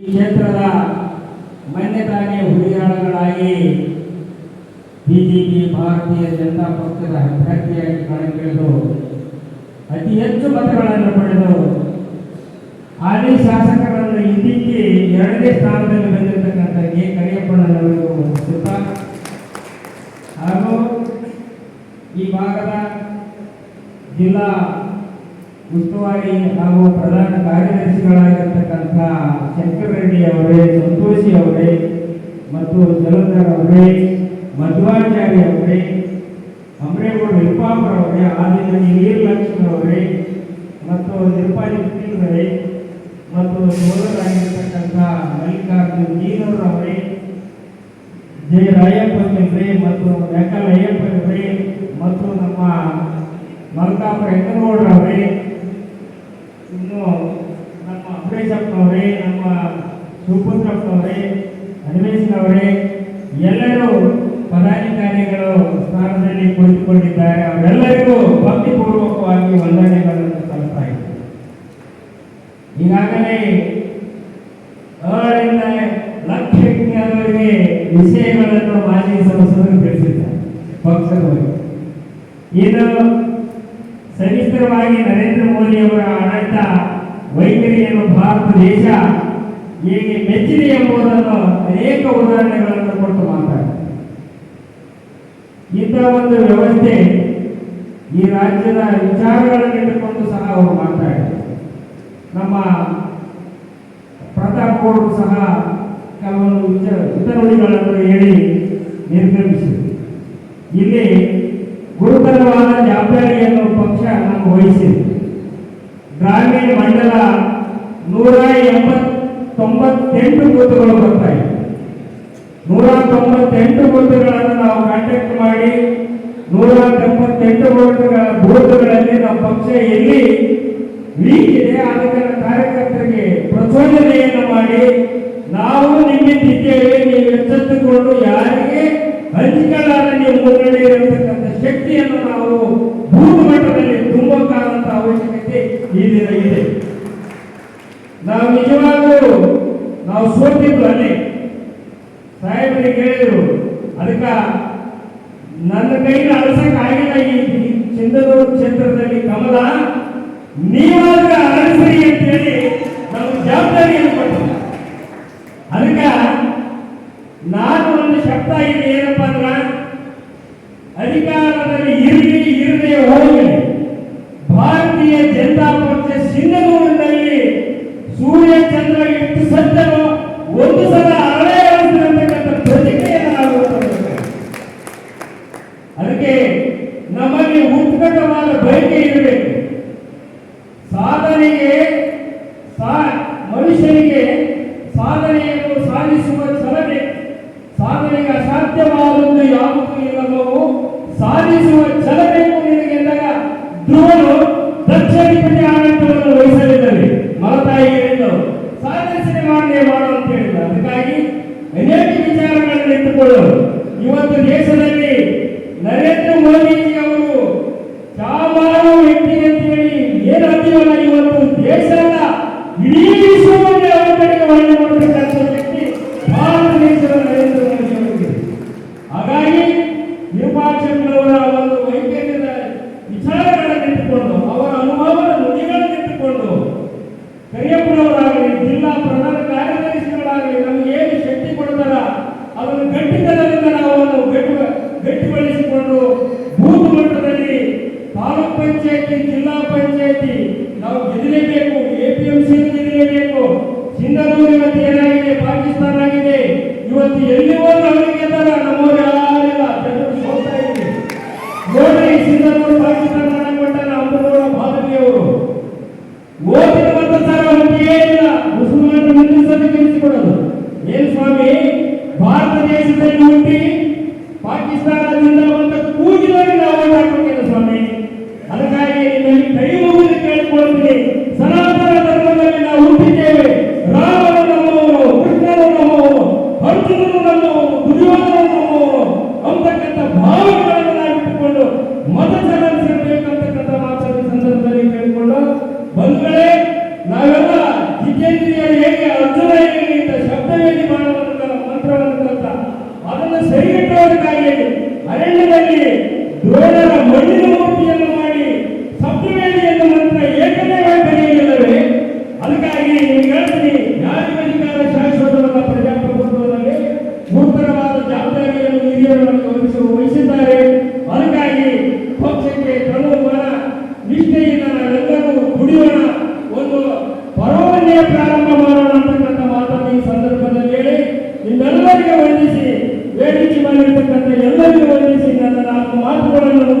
ಈ ಕ್ಷೇತ್ರದ ಮಾನ್ಯತಾಗೆ ಹುರಿಯಾಳಗಳಾಗಿ ಬಿಜೆಪಿ, ಭಾರತೀಯ ಜನತಾ ಪಕ್ಷದ ಅಭ್ಯರ್ಥಿಯಾಗಿ ಕಣಕ್ಕಿಳಿದು ಅತಿ ಹೆಚ್ಚು ಮತಗಳನ್ನು ಪಡೆದು ಹಾಲಿ ಶಾಸಕರನ್ನು ಹಿಂದಿಕ್ಕಿ ಎರಡನೇ ಸ್ಥಾನದಲ್ಲಿ ಬಂದಿರತಕ್ಕಂಥ ಕೆ. ಕರಿಯಪ್ಪಣ್ಣನವರಿಗೂ ಸುತ್ತ ಹಾಗೂ ಈ ಭಾಗದ ಜಿಲ್ಲಾ ಉಸ್ತುವಾರಿ ಹಾಗೂ ಪ್ರಧಾನ ಕಾರ್ಯದರ್ಶಿಗಳಾಗಿರ್ತಕ್ಕಂಥ ಶಂಕರ್ ರೆಡ್ಡಿ ಅವರೇ ಸಂತೋಷಿ ಅವರೇ ಮತ್ತು ಜಲಂಧರ್ ಅವರೇ ಮಧ್ವಾಚಾರ್ಯ ಅವರೇ ಅಮರೇಗೌಡ ನಿರ್ಪಾಪುರ ಅವರೇ ಆದಿನಲ್ಲಿ ವೀರಲಕ್ಷ್ಮಿ ಅವರೇ ಮತ್ತು ನಿರ್ಪಾಲಿ ಅವರೇ ಮತ್ತು ಸೋದರಾಗಿರ್ತಕ್ಕಂಥ ಮಲ್ಲಿಕಾರ್ಜುನ್ ಜೀನೂರ್ ಅವರೇ ಜಯ ರಾಯಪ್ಪ ಅವರೇ ಮತ್ತು ವೆಂಕಲ್ ಅಯ್ಯಪ್ಪ ಅವರೇ ಮತ್ತು ನಮ್ಮ ಮಲ್ಕಾಪುರ ಹೆಂಗನಗೌಡ್ರವರೇ ಇನ್ನು ನಮ್ಮ ಅಂಬರೀಷಪ್ಪನವರೇ ನಮ್ಮ ಶಿವಪುತ್ರಪ್ಪನವರೇ ಅವರೇ ಎಲ್ಲರೂ ಪದಾಧಿಕಾರಿಗಳು ಸ್ಥಾನದಲ್ಲಿ ಕುಳಿತುಕೊಂಡಿದ್ದಾರೆ. ಅವರೆಲ್ಲರಿಗೂ ಭಕ್ತಿಪೂರ್ವಕವಾಗಿ ವಂದನೆಗಳನ್ನು ಸಲ್ಲಿಸ್ತಾ ಇದ್ದಾರೆ ಈಗಾಗಲೇ ಅವರಿಂದ ಲಕ್ಷಜ್ಞರವರಿಗೆ ವಿಷಯಗಳನ್ನು ಮಾಜಿ ಸಂಸದರು ತಿಳಿಸಿದ್ದಾರೆ. ಪಕ್ಷದವರು. ಇದು ಸವಿಸ್ತರವಾಗಿ ನರೇಂದ್ರ ಮೋದಿ ಅವರ ಆಡಳಿತ ವೈಖರಿಯನ್ನು ಭಾರತ ದೇಶ ಹೇಗೆ ಮೆಚ್ಚಿದೆ ಎಂಬುದನ್ನು ಅನೇಕ ಉದಾಹರಣೆಗಳನ್ನು ಕೊಟ್ಟು ಮಾತಾಡ್ತಾರೆ ಇಂಥ ಒಂದು ವ್ಯವಸ್ಥೆ ಈ ರಾಜ್ಯದ ವಿಚಾರಗಳನ್ನು ಇಟ್ಟುಕೊಂಡು ಸಹ ಅವರು ನಮ್ಮ ಪ್ರತಾಪ್ ಕೋರ್ಟ್ ಸಹ ಕೆಲವೊಂದು ವಿಚಾರ ಹಿತನುಡಿಗಳನ್ನು ಹೇಳಿ ನಿರ್ಗಮಿಸಿದರು. ಇಲ್ಲಿ ಗುರುತರವಾದ ಜವಾಬ್ದಾರಿಯನ್ನು ಪಕ್ಷ ನಮಗೆ ವಹಿಸಿದೆ. ಗ್ರಾಮೀಣ ಮಂಡಲ ನೂರ ಎಂಬತ್ತೊಂಬತ್ತೆಂಟು ಬೂತ್ಗಳು ಬರ್ತಾ ಇದೆ. ನೂರ ತೊಂಬತ್ತೆಂಟು ಬೂತ್ಗಳನ್ನು ನಾವು ಕಾಂಟ್ಯಾಕ್ಟ್ ಮಾಡಿ ನೂರ ತೊಂಬತ್ತೆಂಟು ಬೂತ್ಗಳ ಬೂತ್ಗಳಲ್ಲಿ ನಮ್ಮ ಪಕ್ಷ ಎಲ್ಲಿ ವೀಕ್ ಇದೆ ಅದಕ್ಕೆ ಕಾರ್ಯಕರ್ತರಿಗೆ ಪ್ರಚೋದನೆಯನ್ನು ಮಾಡಿ, ನಾವು ನಿಮ್ಮಿದ್ದೇವೆ ನೀವು ಎಚ್ಚೆತ್ತುಕೊಂಡು ಯಾರಿಗೆ ಹಂಚಿಕೊಳ್ಳಾದ ನೀವು ಮುನ್ನಡೆ ಇರತಕ್ಕಂಥ ಶಕ್ತಿಯನ್ನು ನಾವು ಭೂಮಿ ಮಟ್ಟದಲ್ಲಿ ತುಂಬಬೇಕಾದಂತ ಅವಶ್ಯಕತೆ ಈ ದಿನ ಇದೆ ನಾವು ನಿಜವಾಗ್ಲೂ ನಾವು ಸೋತಿದ್ರು ಅಲ್ಲಿ. ಸಾಹೇಬರಿಗೆ ಹೇಳಿದ್ರು ಅದಕ್ಕೆ ನನ್ನ ಕೈಗೆ ಅಳಸಕ್ ಆಗಿಲ್ಲ ಈ ಚಿಂದನೂರು ಕ್ಷೇತ್ರದಲ್ಲಿ ಕಮಲ, ನೀವಾದ್ರೆ ಅರಸರಿ ಅಂತ ಹೇಳಿ ನಾವು ಜವಾಬ್ದಾರಿಯನ್ನು ಕೊಟ್ಟಿಲ್ಲ. ಅದಕ್ಕೆ ನಾನು ಒಂದು ಶಬ್ದ ಇದೆ ಏನಪ್ಪ ಅಂದ್ರೆ ಅಧಿಕಾರದಲ್ಲಿ ಇರಲಿ ಇರದೆ ಹೋಗಲಿ. ಭಾರತೀಯ ಜನತಾ ಪಕ್ಷ ಸಿಂಧನೂರಿನಲ್ಲಿ ಸೂರ್ಯ ಚಂದ್ರ ಎಷ್ಟು ಸತ್ಯನೋ ಒಂದು ಸಲ ಅರಳೆ ನಾವು ಅದಕ್ಕೆ ನಮ್ಮಲ್ಲಿ ಉತ್ಕಟವಾದ ಬಯಕೆ ಇರಬೇಕು. ಸಾಧನೆಗೆ ಮನುಷ್ಯನಿಗೆ ಇವತ್ತು ದೇಶದಲ್ಲಿ ನರೇಂದ್ರ ಮೋದಿಜಿ ಪಂಚಾಯತಿ ಜಿಲ್ಲಾ ಪಂಚಾಯತಿ ನಾವು ಗೆಲ್ಲಲೇಬೇಕು ಎಪಿಎಂಸಿ ಗೆಲ್ಲಲೇಬೇಕು ಸಿಂಧನೂರು ಮಾತುಗಳನ್ನು ಮುಗಿಸುತ್ತೇನೆ